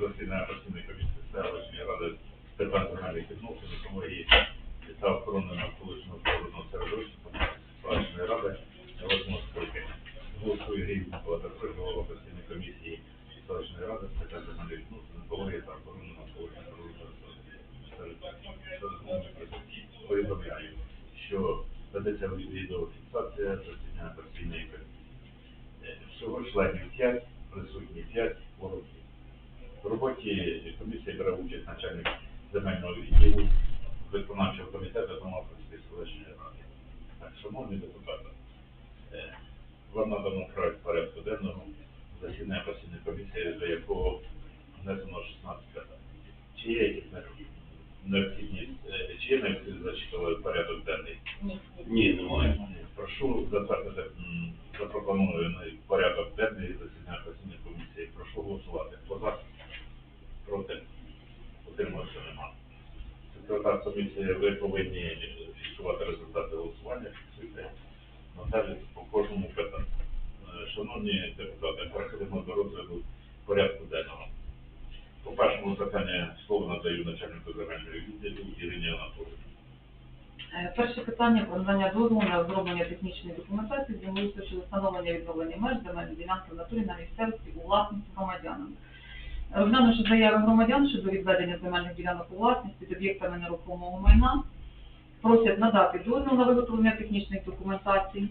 засідання постійної комісії селищної ради земельних відносин, екології та охорони навколишнього природного середовища селищної ради восьмого скликання. Голосує Рівень Петрович, голова постійної комісії селищної ради з питань земельних відносин, екології та охорони навколишнього природного середовища. Повідомляю, що ведеться відеофіксація засідання постійної комісії. Всього членів 5, присутні 5, ворогів. В роботі комісії бере участь начальник земельного відділу виконавчого комітету Домовської селищної ради. Так, шановні депутати, е, вам надано проект порядку денного засідання постійної комісії, до якого внесено 16 питань. Чи є якісь необхідність, е, чи є необхідність зачитувати порядок денний? Ні, немає. Прошу затвердити запропонований порядок денний засідання постійної комісії. Прошу голосувати. Хто за? Проти? Утримався нема. Секретар комісії, ви повинні фіксувати результати голосування. Фіксуйте. Надалі по кожному питанню. Е, Шановні депутати, переходимо до розгляду порядку денного. По першому питанню слово надаю начальнику земельної відділу Ірині Анатолійовні. Е, Перше питання про надання дозволу на розроблення технічної документації землеустрою щодо встановлення відновлення меж земельної ділянки в натурі на місцевості у власності громадянам. Розглянувши заяви громадян щодо відведення земельних ділянок у власність під об'єктами нерухомого майна, просять надати дозвіл на виготовлення технічних документацій.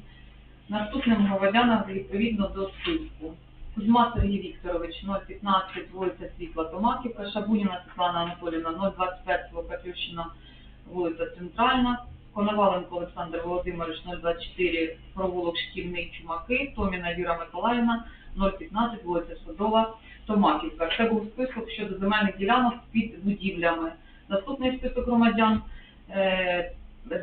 Наступним громадянам відповідно до списку. Кузьма Сергій Вікторович, 015, вулиця Світла, Томаківка, Шабуніна Світлана Анатоліївна, 025, село Катющина, вулиця Центральна, Коноваленко Олександр Володимирович, 024, провулок Шкільний Чумаки, Томіна Віра Миколаївна, 015, вулиця Садова, Томаківка. Це був список щодо земельних ділянок під будівлями. Наступний список громадян е,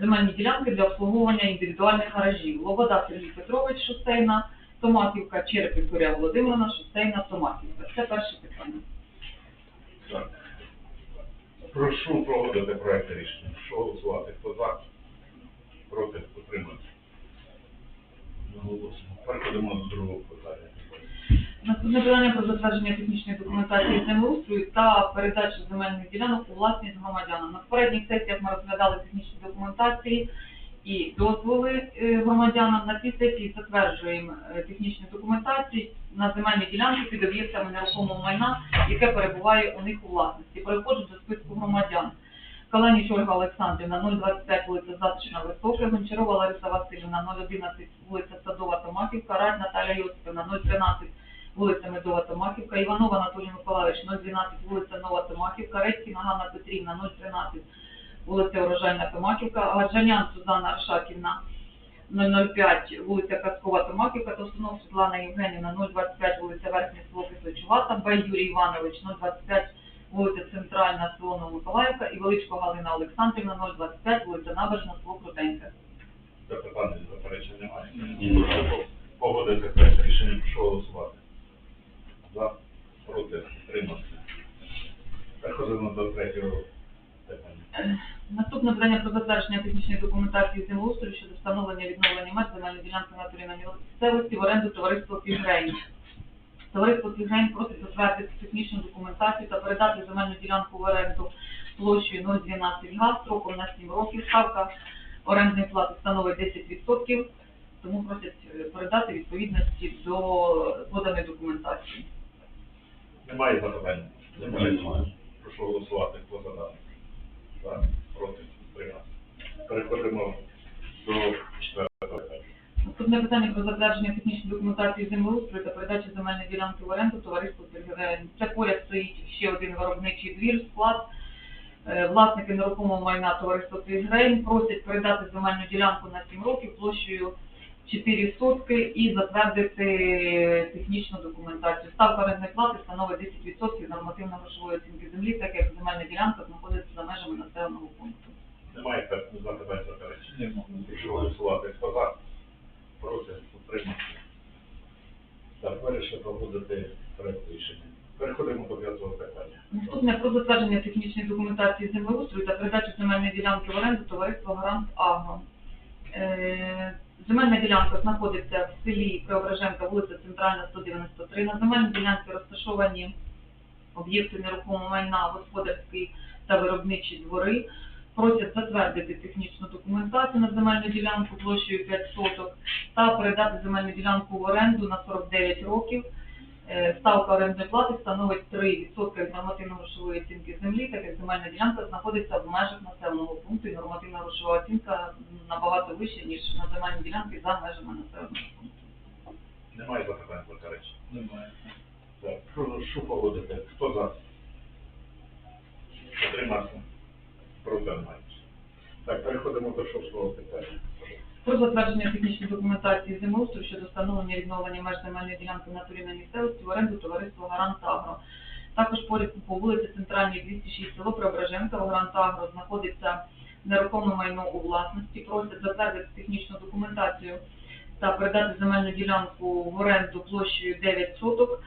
земельні ділянки для обслуговування індивідуальних гаражів. Лобода Сергій Петрович, Шосейна, Томаківка, Череп Вікторія Володимирівна, Шосейна, Томаківка. Це перше питання. Так. Прошу проводити проект рішення. Прошу голосувати. Хто за? Проти? Утримати. Переходимо до другого питання. Наступне питання про затвердження технічної документації землеустрою та передачу земельних ділянок у власність громадянам. На попередніх сесіях ми розглядали технічні документації і дозволи е, громадянам. На цій сесії затверджуємо е, технічні документації на земельні ділянки під об'єктами нерухомого майна, яке перебуває у них у власності. Переходжу до списку громадян. Каланіч Ольга Олександрівна, 025 вулиця Затишна Висока, Гончарова Лариса Васильівна, 011 вулиця Садова Томаківка, Радь Наталя Йосипівна, 013 вулиця Медова Томаківка, Іванов Анатолій Миколаївич, 012 вулиця Нова Томаківка, Редькіна Ганна Петрівна, 013 вулиця Урожайна Томаківка, Гаджанян Сузанна Аршаківна, 005 вулиця Казкова Томаківка, Товстунов Світлана Євгенівна, 025 вулиця Верхня село Кисличувата, Бай Юрій Іванович, 025 вулиця Центральна, село Новомиколаївка і Величко Галина Олександрівна, 025 вулиця Набережна, село Крутеньке. Запитання заперечень немає. Ні, немає. Прошу Погодити проект рішення. Прошу голосувати. За? Проти? Утримати. Переходимо до третього питання. Наступне питання про затвердження технічної документації землеустрою щодо встановлення відновлення меж земельної ділянки на території місцевості в оренду товариства Фігрейн. Товариство Фігрейн просить затвердити технічну документацію та передати земельну ділянку в оренду площею 012 га строком на 7 років. Ставка орендної плати становить 10%, тому просять е, передати відповідності до поданої документації. Немає запитань? Ні, немає. Прошу голосувати. Хто за дане? За? Проти? Утримати. Переходимо до четвертого питання. Наступне питання про затвердження технічної документації землеустрою та передачу земельної ділянки в оренду товариству. Це поряд стоїть ще один виробничий двір, склад. Е, Власники нерухомого майна товариства «Пергевен» просять передати земельну ділянку на 7 років площею 4 сотки і затвердити технічну документацію. Ставка орендної плати становить 10% нормативно-грошової оцінки землі, так як земельна ділянка знаходиться за межами населеного пункту. Немає запитань заперечень? Прошу голосувати. Хто за? Проти? Утримати. Так, вирішили проводити проект рішення. Переходимо до п'ятого питання. Наступне про затвердження технічної документації землеустрою та передачу земельної ділянки в оренду товариства Гарант Агро. Земельна ділянка знаходиться в селі Преображенка, вулиця Центральна, 193. На земельній ділянці розташовані об'єкти нерухомого майна, господарські та виробничі двори. Просять затвердити технічну документацію на земельну ділянку площею 5 соток та передати земельну ділянку в оренду на 49 років. Е, Ставка орендної плати становить 3% від нормативно-грошової оцінки землі, так як земельна ділянка знаходиться в межах населеного пункту і нормативна грошова оцінка набагато вища, ніж на земельній ділянці за межами населеного пункту. Немає запитань заперечень. Немає. Так, прошу погодити. Хто за? Утримався. Проти немає. Так, переходимо до шостого питання. Про затвердження технічної документації землеустрою щодо встановлення і відновлення меж земельної ділянки в натурі на місцевості в оренду товариства Гарант Агро. Також поряд по вулиці Центральній 206 село Преображенка, в Гарант Агро знаходиться нерухоме майно у власності. Просять затвердити технічну документацію та передати земельну ділянку в оренду площею 9 соток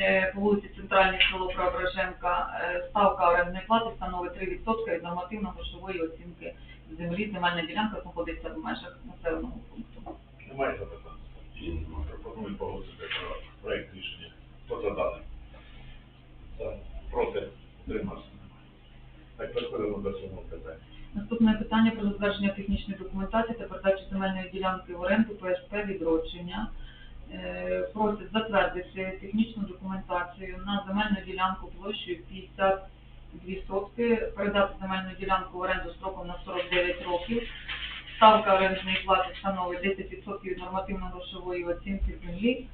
е, по вулиці Центральній село Преображенка. Е, Ставка орендної плати становить 3% від нормативно-грошової оцінки землі. Земельна ділянка знаходиться в межах населеного пункту. Немає запитань. Пропоную погодити про проект рішення. Хто за дане? За. Проти? Утримався. Так, переходимо до сьомого питання. Наступне питання про затвердження технічної документації та передачу земельної ділянки в оренду ПСП відродження. Е, Просять затвердити технічну документацію на земельну ділянку площею 52 сотки, передати земельну ділянку в оренду строком на 49 років. Ставка орендної плати становить 10% від нормативно-грошової оцінки землі,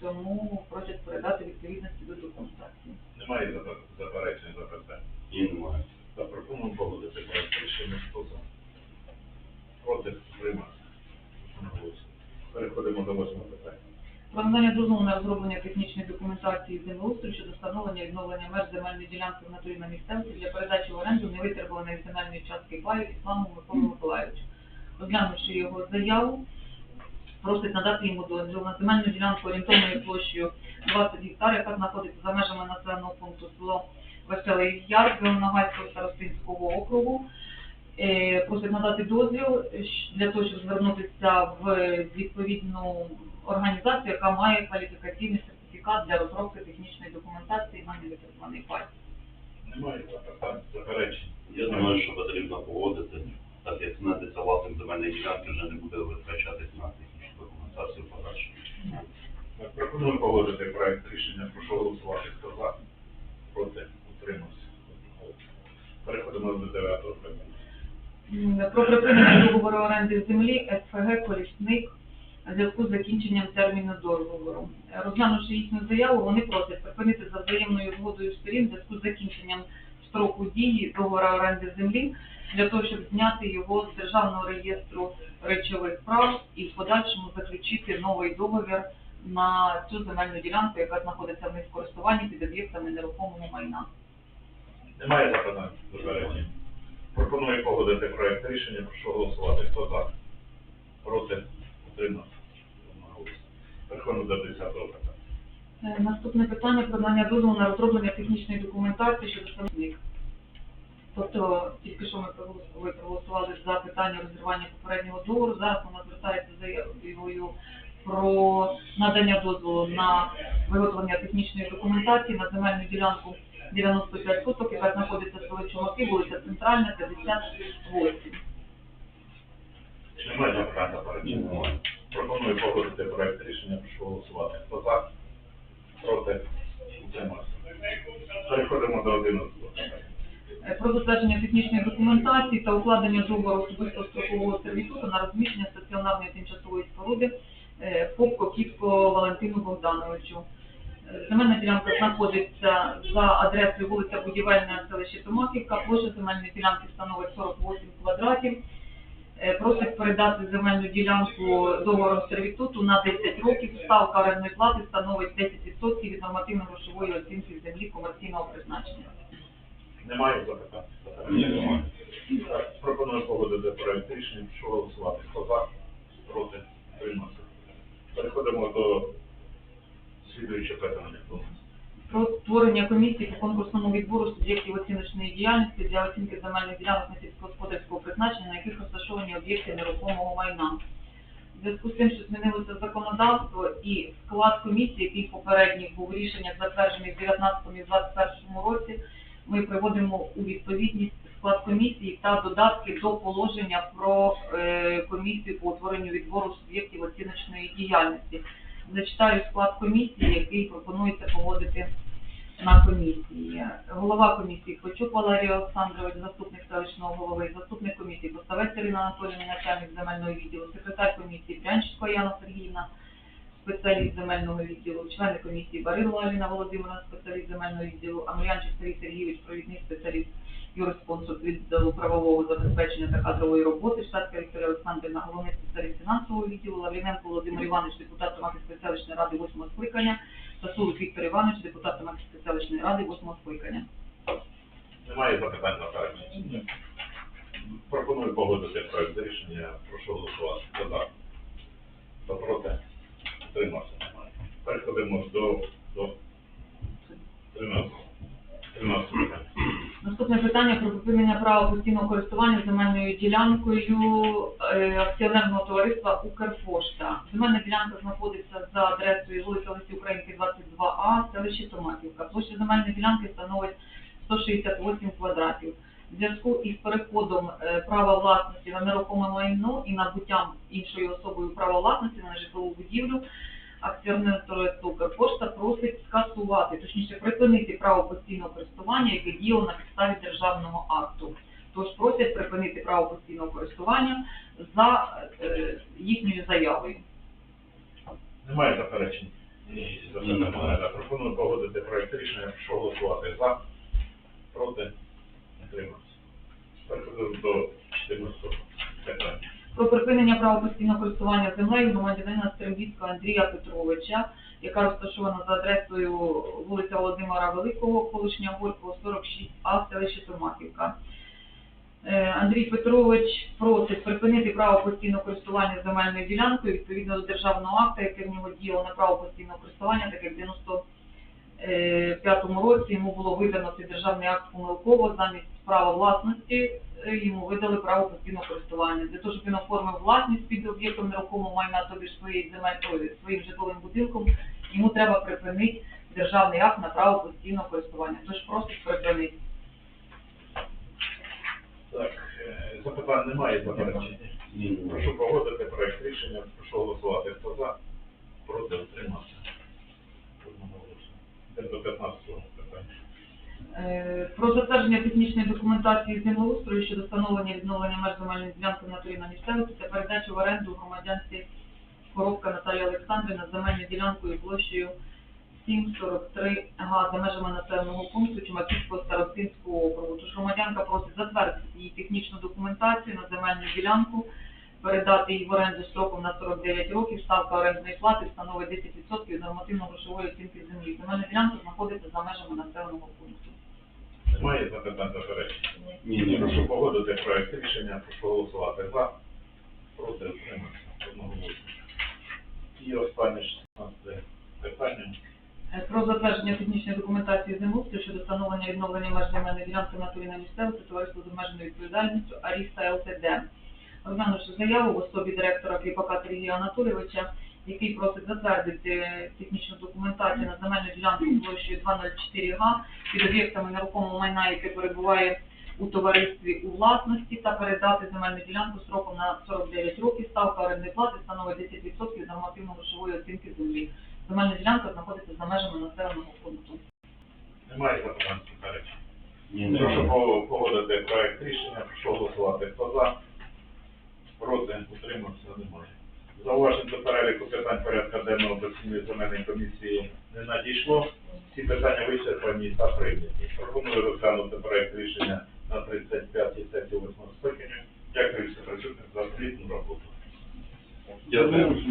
тому просять передати відповідності до документації. Немає запа- заперечень запитань. І немає. Та пропоную погодити проект рішення. Хто за? Проти? Утримався. Одноголосно. Переходимо до восьмого питання. Про надання дозволу на розроблення технічної документації землеустрою щодо встановлення і відновлення меж земельної ділянки в натурі на місцевості для передачі в оренду невитребуваної земельної частки паю Ісламу Миколу Миколаївичу. Розглянувши його заяву, просить надати йому дозвіл на земельну ділянку орієнтовною площею 20 гектар, яка знаходиться за межами населеного пункту село Веселий Яр Білоногайського старостинського округу. Е, Просить надати дозвіл для того, щоб звернутися в відповідну організацію, яка має кваліфікаційний сертифікат для розробки технічної документації на невитребуваний пай. Немає заперечень. Я думаю, що потрібно погодити, так як знайдеться власник земельної ділянки, вже не буде витрачатись на технічну документацію подальшу. Так, Пропоную погодити проект рішення. Прошу голосувати. Хто за? Проти? Утримався. Переходимо до дев'ятого питання. Про припинення договору оренди землі СФГ «Колісник» зв'язку з закінченням терміну договору. Розглянувши їхню заяву, вони просять припинити за взаємною згодою сторін в зв'язку з закінченням строку дії договору оренди землі для того, щоб зняти його з державного реєстру речових прав і в подальшому заключити новий договір на цю земельну ділянку, яка знаходиться в них в користуванні під об'єктами нерухомого майна. Немає запитань, заперечень. Пропоную погодити проект рішення. Прошу голосувати. Хто за? Проти? Утримався. Переходимо до десятого питання. Е, Наступне питання про надання дозволу на розроблення технічної документації щодо самих. Тобто, тільки що ми проголос- проголосували за питання розірвання попереднього договору, зараз вона звертається заявою про надання дозволу на виготовлення технічної документації на земельну ділянку 95 соток, яка знаходиться в селі Чумаки, вулиця Центральна, 58. Немає Пропоную погодити проект рішення. Прошу голосувати. Хто? Проти? Утримався. Переходимо до одинадцятого питання. Е, про затвердження технічної документації та укладення договору особистого строкового сервітуту на розміщення стаціонарної тимчасової споруди е, ФОП Валентину Богдановичу. Е, Земельна ділянка знаходиться за адресою вулиця Будівельна, селище Томаківка, площа земельної ділянки становить 48 квадратів. Е, Просить передати земельну ділянку договором сервітуту на 10 років. Ставка орендної плати становить 10% від нормативно-грошової оцінки землі комерційного призначення. Немає запитань? Ні, немає. Так, Пропоную погодити проект рішення. Прошу голосувати. Хто за? Проти? Утримався. Переходимо до слідуючого питання. Про створення комісії по конкурсному відбору суб'єктів оціночної діяльності для оцінки земельних ділянок на сільськогосподарського призначення, на яких розташовані об'єкти нерухомого майна. В зв'язку з тим, що змінилося законодавство і склад комісії, який попередній був в рішеннях затверджений в 19 і 21 році, ми приводимо у відповідність склад комісії та додатки до положення про е, комісію по утворенню відбору суб'єктів оціночної діяльності. Зачитаю склад комісії, який пропонується погодити на комісії. Голова комісії Хочук Валерій Олександрович, заступник селищного голови, заступник комісії Поставець Ірина Анатоліївна, начальник земельного відділу, секретар комісії Брянченко Яна Сергіївна, спеціаліст земельного відділу, члени комісії Барилова Аліна Володимирівна, спеціаліст земельного відділу, Амелянчик Сергій Сергійович, провідний спеціаліст, відділу правового забезпечення та кадрової роботи, штатська Вікторія Олександрівна, головний спеціаліст фінансового відділу, Лавріненко Володимир Іванович, депутат Томаківської селищної ради 8 скликання, Сасулик Віктор Іванович, депутат Томаківської селищної ради 8 скликання. Немає запитань на перегляд? Пропоную погодити проект рішення. Прошу голосувати. Хто за? Хто проти? Утримався. Переходимо до, до 13. 13 питання. Наступне питання про припинення права постійного користування земельною ділянкою е, акціонерного товариства Укрпошта. Земельна ділянка знаходиться за адресою вулиця Лисі Українки, 22А, селище Томатівка. Площа земельної ділянки становить 168 квадратів. В зв'язку із переходом е, права власності на нерухоме майно і набуттям іншою особою права власності на житлову будівлю, акціонерне товариство Укрпошта просить скасувати, точніше припинити право постійного користування, яке діяло на підставі державного акту. Тож просять припинити право постійного користування за е, їхньою заявою. Немає заперечень? Ні, запитань немає. Пропоную погодити проект рішення. Прошу голосувати. За? Проти? Утримався. Переходимо до 14 питання про припинення права постійного користування землею громадянина Стрембіцького Андрія Петровича, яка розташована за адресою вулиця Володимира Великого, колишня Горького, 46А, селище Томаківка. Е, Андрій Петрович просить припинити право постійного користування земельною ділянкою відповідно до державного акта, яке в нього діяло на право постійного користування, таке 90 Е, 2005 році йому було видано цей державний акт помилково, замість права власності е, йому видали право постійного користування. Для того, щоб він оформив власність під об'єктом нерухомого майна, тобі своєї земель, своїм житловим будинком, йому треба припинити державний акт на право постійного користування. Тож просто припинити. Так, е, запитань немає заперечення. Прошу проводити проект рішення, прошу голосувати. Про затвердження технічної документації землеустрою щодо встановлення і відновлення меж земельної ділянки на місцевості та передачу в оренду громадянці Коробка Наталії Олександрівна з земельною ділянкою площею 743 га за межами населеного пункту Чумаківського старостинського округу. Тож громадянка просить затвердити її технічну документацію на земельну ділянку, передати її в оренду строком на 49 років. Ставка орендної плати становить 10% від нормативно-грошової оцінки землі. Земельна ділянка знаходиться за межами населеного пункту. Немає запитань заперечень. Ні, ні. Прошу погодити проект рішення. Прошу голосувати. За? Проти? Утримався. Одноголосно. І останнє 16 питання. Е, Про затвердження технічної документації землеустрою щодо встановлення і відновлення меж земельної ділянки на місцевості товариство з обмеженою відповідальністю Аріста ЛТД. Розглянувши заяву в особі директора Кліпака Сергія Анатолійовича, який просить затвердити технічну документацію на земельну ділянку площею 204 га під об'єктами нерухомого майна, яке перебуває у товаристві у власності, та передати земельну ділянку строком на 49 років. Ставка орендної плати становить 10% від нормативно-грошової оцінки землі. Земельна ділянка знаходиться за межами населеного пункту. Немає запитань ні. Прошу по- погодити проект рішення, прошу голосувати. Хто за? Проти? Утримався? Немає. Зауважень до переліку питань порядка денного постійної земельної комісії не надійшло. Всі питання вичерпані та прийняті. Пропоную розглянути проект рішення на 35-й сесії 8 скликання. Дякую всім присутнім за плідну роботу. Дякую.